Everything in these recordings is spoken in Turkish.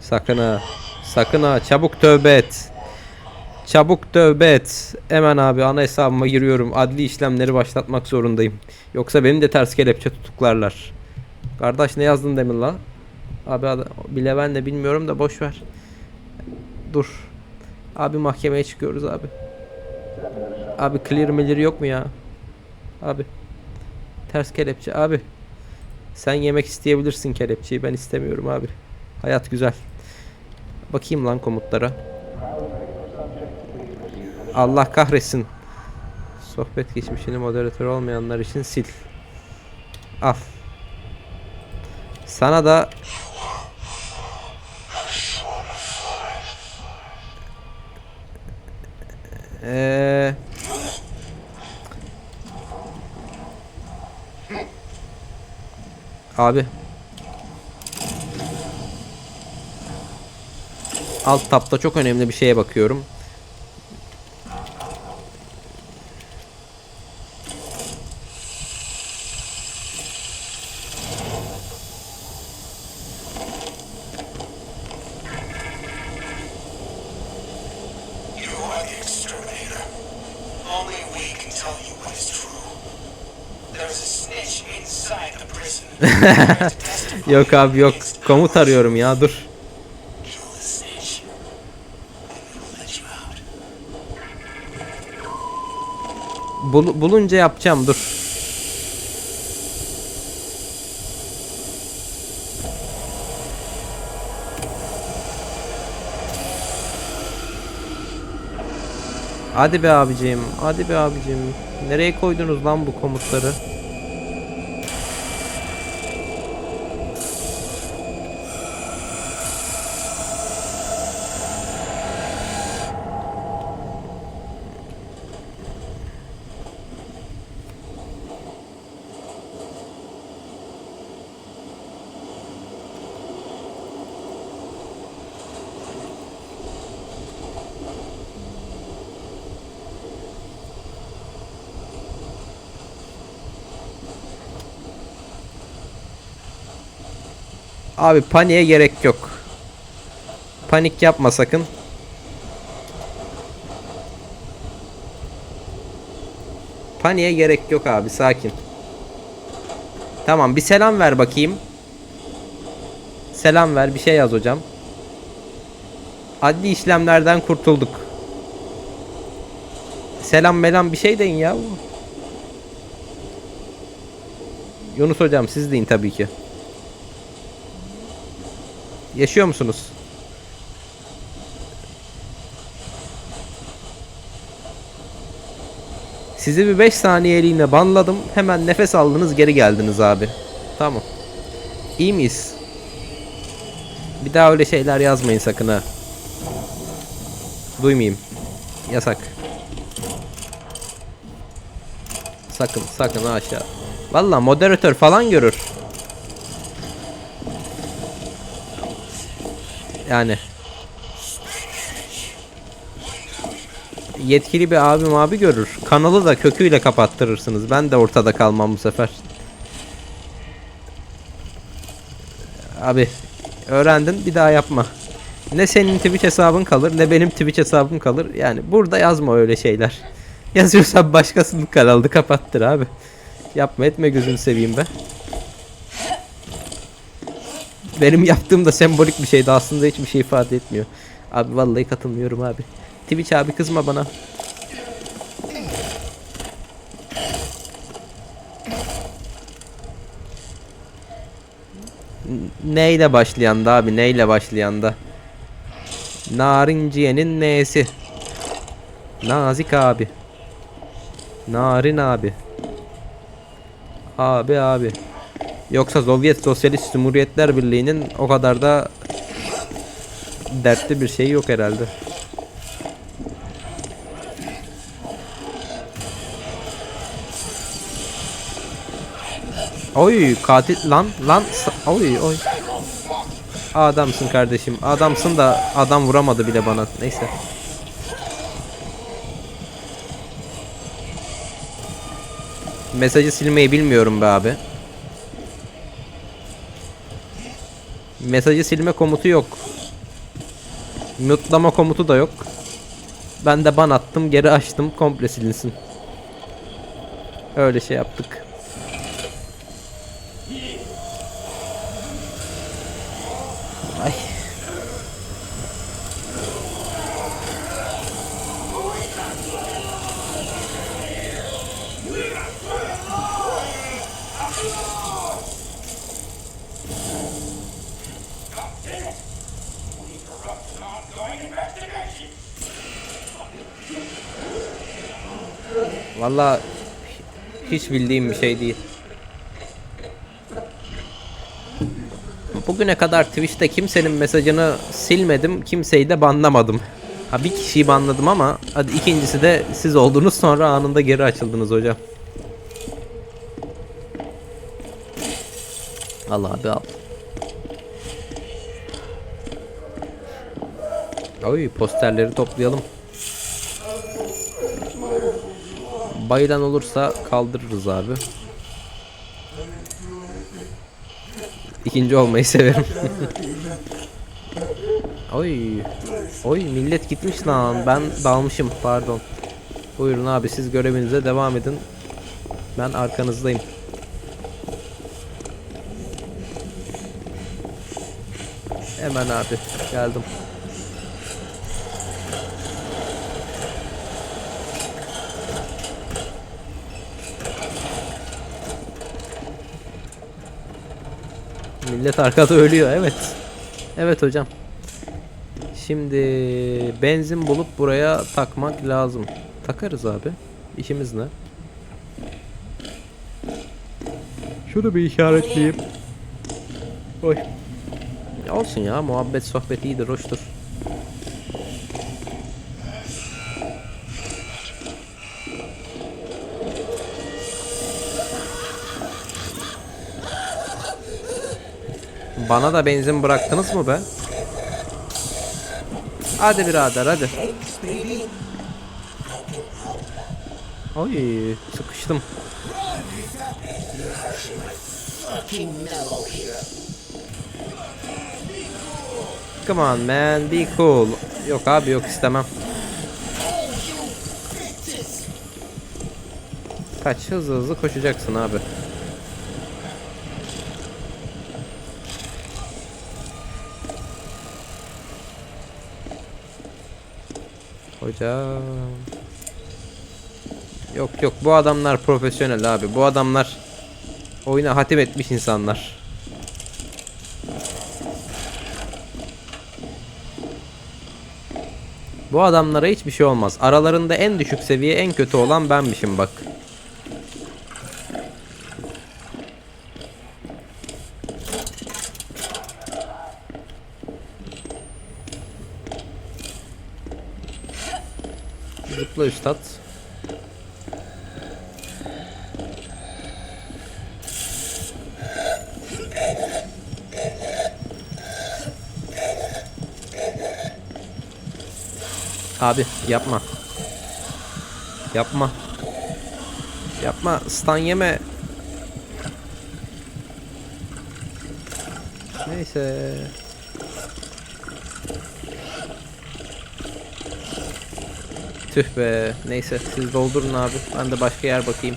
Sakın ha. Sakın ha. Çabuk tövbe et. Çabuk tövbe et. Hemen abi ana hesabıma giriyorum. Adli işlemleri başlatmak zorundayım. Yoksa beni de ters kelepçe tutuklarlar. Kardeş ne yazdın demin la? Abi ad- bile ben de bilmiyorum da boş ver. Dur. Abi mahkemeye çıkıyoruz abi. Abi clear milir yok mu ya? Abi. Ters kelepçe abi. Sen yemek isteyebilirsin kelepçeyi ben istemiyorum abi. Hayat güzel. Bakayım lan komutlara. Allah kahretsin. Sohbet geçmişini moderatör olmayanlar için sil. Al. Sana da Eee Abi Alt tapta çok önemli bir şeye bakıyorum. Yok abi yok. Komut arıyorum ya dur. Bul- bulunca yapacağım dur. Hadi be abicim, hadi be abicim. Nereye koydunuz lan bu komutları? Abi paniğe gerek yok. Panik yapma sakın. Paniğe gerek yok abi sakin. Tamam bir selam ver bakayım. Selam ver bir şey yaz hocam. Adli işlemlerden kurtulduk. Selam melam bir şey deyin ya. Yunus hocam siz deyin tabii ki. Yaşıyor musunuz? Sizi bir 5 saniyeliğine banladım. Hemen nefes aldınız geri geldiniz abi. Tamam. İyi miyiz? Bir daha öyle şeyler yazmayın sakın ha. Duymayayım. Yasak. Sakın sakın aşağı. Valla moderatör falan görür. Yani. Yetkili bir abim abi görür. Kanalı da köküyle kapattırırsınız. Ben de ortada kalmam bu sefer. Abi öğrendin bir daha yapma. Ne senin Twitch hesabın kalır ne benim Twitch hesabım kalır. Yani burada yazma öyle şeyler. Yazıyorsan başkasının kanalını kapattır abi. Yapma etme gözünü seveyim be. Benim yaptığım da sembolik bir şeydi aslında hiçbir şey ifade etmiyor. Abi vallahi katılmıyorum abi. Twitch abi kızma bana. Neyle başlayan da abi neyle başlayan da. Narinciye'nin nesi? Nazik abi. Narin abi. Abi abi. Yoksa Sovyet Sosyalist Cumhuriyetler Birliği'nin o kadar da dertli bir şeyi yok herhalde. Oy katil lan lan oy oy. Adamsın kardeşim. Adamsın da adam vuramadı bile bana. Neyse. Mesajı silmeyi bilmiyorum be abi. Mesajı silme komutu yok. Mutlama komutu da yok. Ben de ban attım geri açtım komple silinsin. Öyle şey yaptık. Valla hiç bildiğim bir şey değil. Bugüne kadar Twitch'te kimsenin mesajını silmedim, kimseyi de banlamadım. Ha bir kişiyi banladım ama hadi ikincisi de siz oldunuz sonra anında geri açıldınız hocam. Al abi al. Oy posterleri toplayalım. Bayılan olursa kaldırırız abi. İkinci olmayı severim. Oy. Oy millet gitmiş lan. Ben dalmışım pardon. Buyurun abi siz görevinize devam edin. Ben arkanızdayım. Hemen abi geldim. Millet arkada ölüyor evet. Evet hocam. Şimdi benzin bulup buraya takmak lazım. Takarız abi. İşimiz ne? Şunu bir işaretleyeyim. Oy. Olsun ya muhabbet sohbet iyidir hoştur. Bana da benzin bıraktınız mı be? Hadi birader hadi. Oy sıkıştım. Come on man be cool. Yok abi yok istemem. Kaç hızlı hızlı koşacaksın abi. Hocam. Yok yok bu adamlar profesyonel abi. Bu adamlar oyuna hatim etmiş insanlar. Bu adamlara hiçbir şey olmaz. Aralarında en düşük seviye en kötü olan benmişim bak. Üstad. Abi yapma. Yapma. Yapma. Stan yeme. Neyse. Tüh be. Neyse siz doldurun abi. Ben de başka yer bakayım.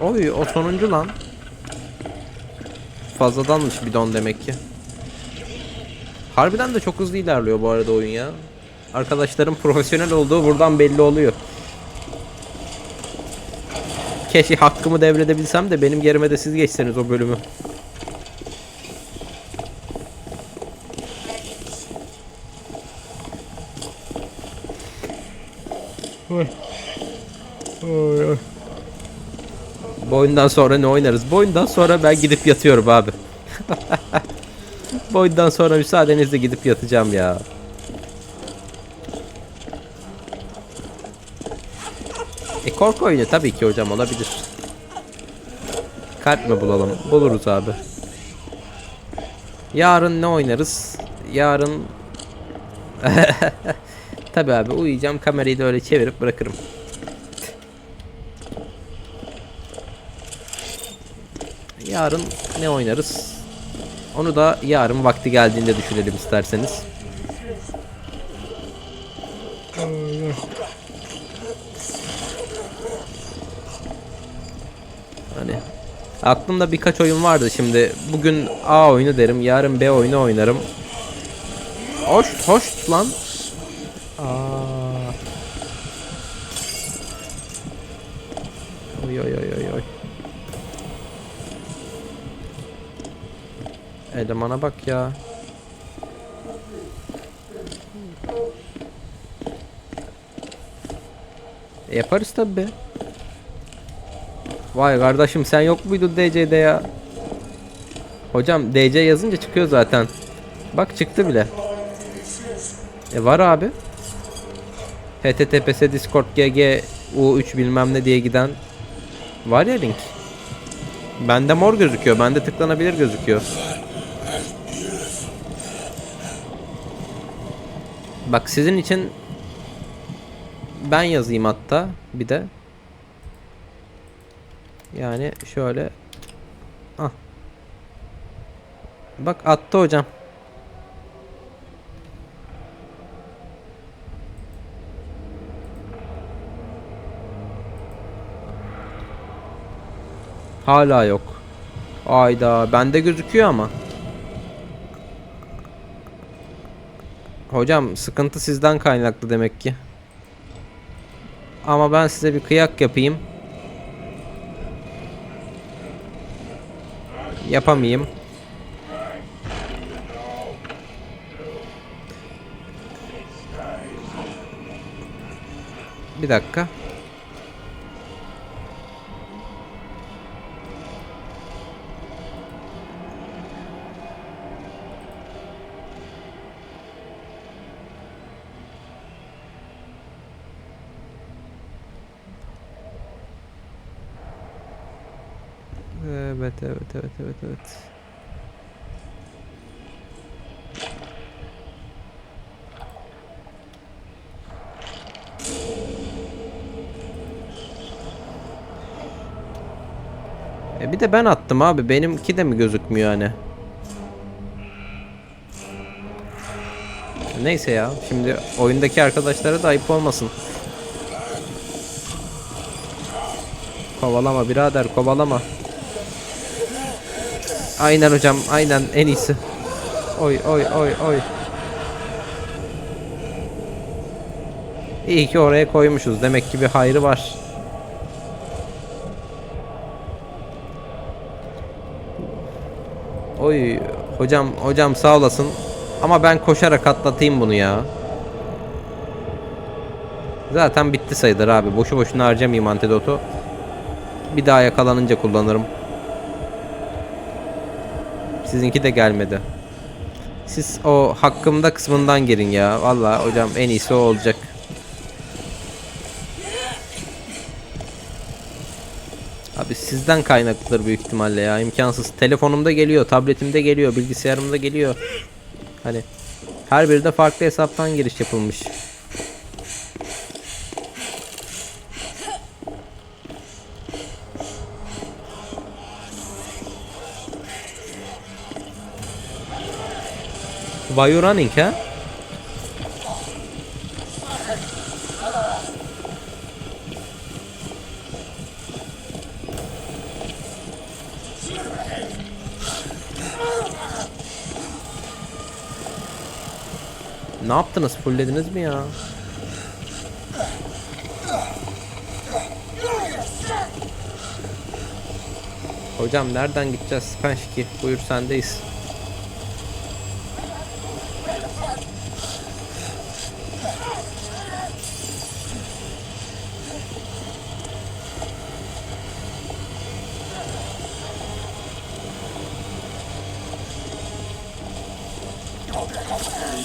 Oy o sonuncu lan. Fazladanmış bidon demek ki. Harbiden de çok hızlı ilerliyor bu arada oyun ya. Arkadaşlarım profesyonel olduğu buradan belli oluyor. Keşke hakkımı devredebilsem de benim yerime de siz geçseniz o bölümü. Bu oyundan sonra ne oynarız? Bu oyundan sonra ben gidip yatıyorum abi. Bu oyundan sonra müsaadenizle gidip yatacağım ya. E korku oyunu tabii ki hocam olabilir. Kalp mi bulalım? Buluruz abi. Yarın ne oynarız? Yarın Tabii abi uyuyacağım kamerayı da öyle çevirip bırakırım. Yarın ne oynarız? Onu da yarın vakti geldiğinde düşünelim isterseniz. Hani aklımda birkaç oyun vardı şimdi. Bugün A oyunu derim, yarın B oyunu oynarım. Hoş, hoş lan. Elemana bak ya. E, yaparız tabi be. Vay kardeşim sen yok muydun DC'de ya? Hocam DC yazınca çıkıyor zaten. Bak çıktı bile. E var abi. https discord gg u3 bilmem ne diye giden var ya link. Bende mor gözüküyor. Bende tıklanabilir gözüküyor. Bak sizin için ben yazayım hatta bir de. Yani şöyle ah. Bak attı hocam. Hala yok. Ayda bende gözüküyor ama. Hocam sıkıntı sizden kaynaklı demek ki. Ama ben size bir kıyak yapayım. Yapamayayım. Bir dakika. Evet evet evet evet evet. E bir de ben attım abi. Benimki de mi gözükmüyor hani? Neyse ya. Şimdi oyundaki arkadaşlara da ayıp olmasın. Kovalama birader kovalama. Aynen hocam aynen en iyisi. Oy oy oy oy. İyi ki oraya koymuşuz. Demek ki bir hayrı var. Oy hocam hocam sağ olasın. Ama ben koşarak atlatayım bunu ya. Zaten bitti sayılır abi. Boşu boşuna harcamayayım antidotu. Bir daha yakalanınca kullanırım. Sizinki de gelmedi. Siz o hakkımda kısmından girin ya. Vallahi hocam en iyisi o olacak. Abi sizden kaynaklıdır büyük ihtimalle ya. imkansız. Telefonumda geliyor, tabletimde geliyor, bilgisayarımda geliyor. Hani her biri de farklı hesaptan giriş yapılmış. Why you running ha? Ne yaptınız? Fulllediniz mi ya? Hocam nereden gideceğiz? Spenşki. Buyur sendeyiz.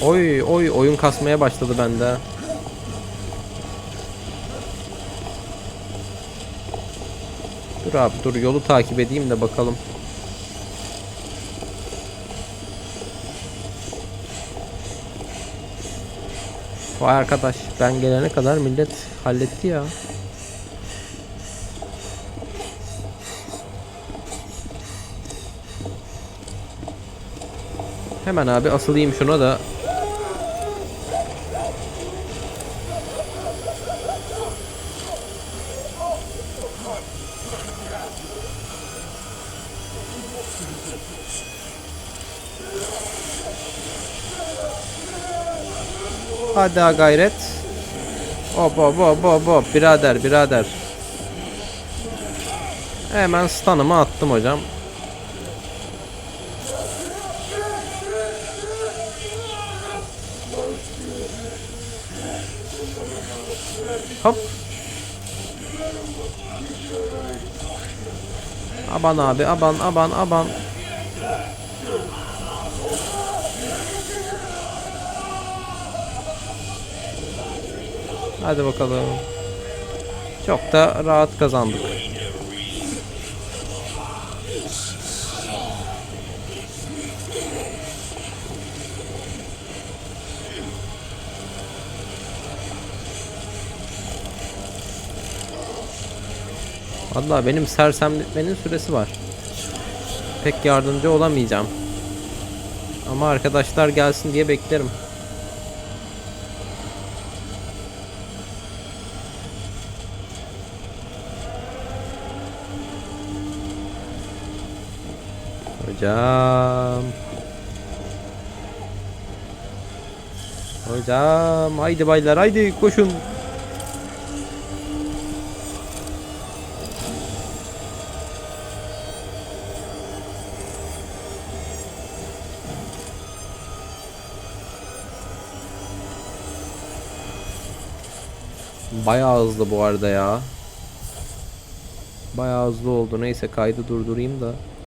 Oy oy oyun kasmaya başladı bende. Dur abi dur yolu takip edeyim de bakalım. Vay arkadaş ben gelene kadar millet halletti ya. Hemen abi asılayım şuna da. Hadi ha gayret. Hop hop hop hop hop birader birader. Hemen stun'ımı attım hocam. Hop. Aban abi aban aban aban. Hadi bakalım. Çok da rahat kazandık. Vallahi benim sersemletmenin süresi var. Pek yardımcı olamayacağım. Ama arkadaşlar gelsin diye beklerim. Hocam. Hocam haydi baylar haydi koşun. Bayağı hızlı bu arada ya. Bayağı hızlı oldu. Neyse kaydı durdurayım da.